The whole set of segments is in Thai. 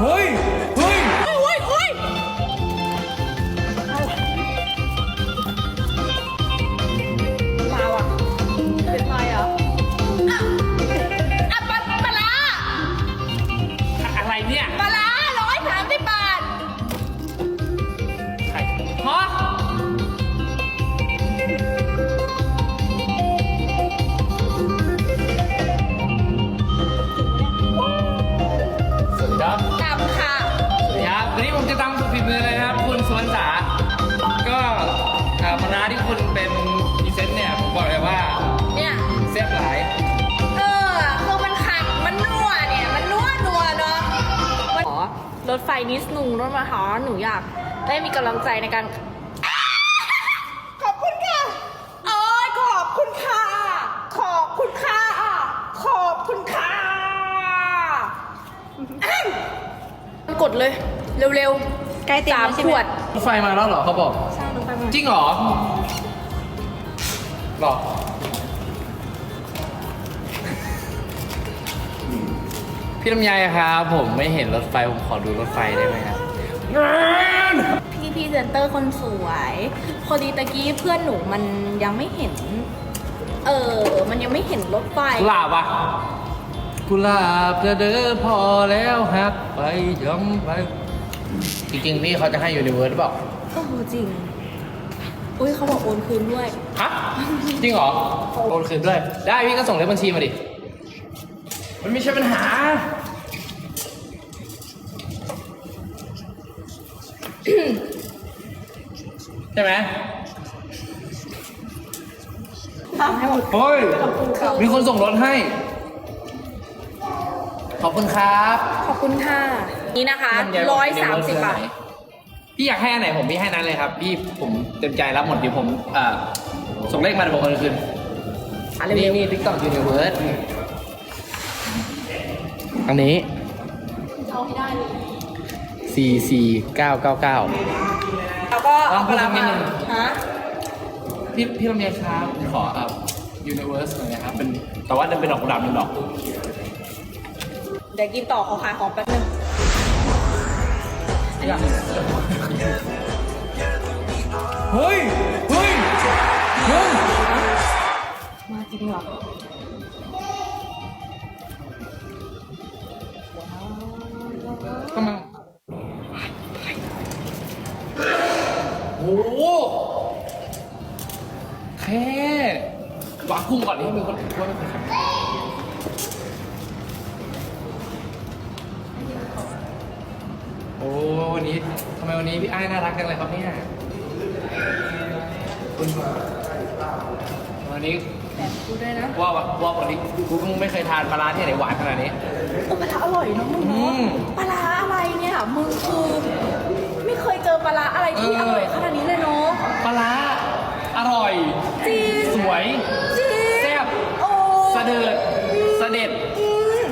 เครับกลับค่ะสวัสดีครับวันนี้ผมจะตำสุดฝีมือเลยนะครับ คุณสวนสาก็เอ่อมะนาวที่คุณเป็นพรีเซนต์เนี่ยผมบอกเลยว่าเนี่ย แซ่บหลาย เออคือมันขัดมันนัวเนี่ย มันนัวนัวเนาะมันขอรถไฟนิดนึงรถมาหาหนูอยากได้มีกำลังใจในการ ขอบคุณค่ะโอ้ยขอบคุณค่ะ ขอบคุณค่ะ ขอบคุณค่ะอ้ำ กดเลย เร็วๆใกล้เต็มสามขวด รถไฟมาแล้วเหรอเขาบอก ใช่ลงไปมาจริงเหรอหรอพี่ลำไยครับผมไม่เห็นรถไฟ ผมขอดูรถไฟได้ไหมครับ พี่พรีเซนเตอร์คนสวยพอดีตะกี้เพื่อนหนูมันยังไม่เห็น เออ มันยังไม่เห็นรถไฟกุหลาบอะ กุหลาบจะเดินพอแล้วฮักไปย้ำไปจริงๆพี่เขาจะให้ยูนิเวิร์สบอกเออจริง อุ้ยเขาบอกโอนคืนด้วย ฮะจริงเหรอโอนคืนด้วย ได้พี่ก็ส่งเลขบัญชีมาดิ มันไม่ใช่ปัญหา ใช่ไหมทำให้หมด เฮ้ย มีคนส่งรถให้ ขอบคุณครับขอบคุณค่ะ นี่นะคะร้อยสามสิบบาทพี่อยากให้อันไหนผมพี่ให้นั้นเลยครับ พี่ผมเต็มใจรับหมดเดี๋ยวผมเอ่อส่งเลขมาเดี๋ยวผมโอนคืนอะนี่เร็วนี่ทิกตอกยูนิเวิร์สอันนี้ๆเอาให้ได้เลยสี่สี่เก้าเก้าเก้า แล้วก็ลองพูดปลาสักนิดหนึ่ง ฮะพี่พี่ลำเนียครับขอเอ่อยูนิเวิร์สหน่อยนะครับเป็นแต่ว่าเป็นดอกกุหลาบหนึ่งดอก เดี๋ยวกินต่อขอขายของแป๊บนึงเฮ้ย เฮ้ยเฮ้ยมาจริงเหรอทำไมโอ้โหแค่วางกุ้งก่อนนี่มีคนว่าไม่คนขับ วันนี้ทำไมวันนี้พี่ไอ้ายน่ารักจังเลยครับเนี่ยคุณวันนี้แบบกูด้วยนะว่าว่าวันนี้กูเพิ่งไม่เคยทานปลาร้าที่ไหนหวานขนาดนี้เออปลาร้าอร่อยเนาะมึงอืเนาะม ปลาร้าอะไรเนี่ยมึงคือไม่เคยเจอปลาร้าอะไรที่เออออร่อยขนาดนี้เลยเนาะปลาร้าอร่อย จริงสวย จริงแซ่บ โอ้สะเดิดสะเด็ดอืม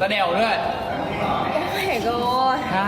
สะเดวด้วยอ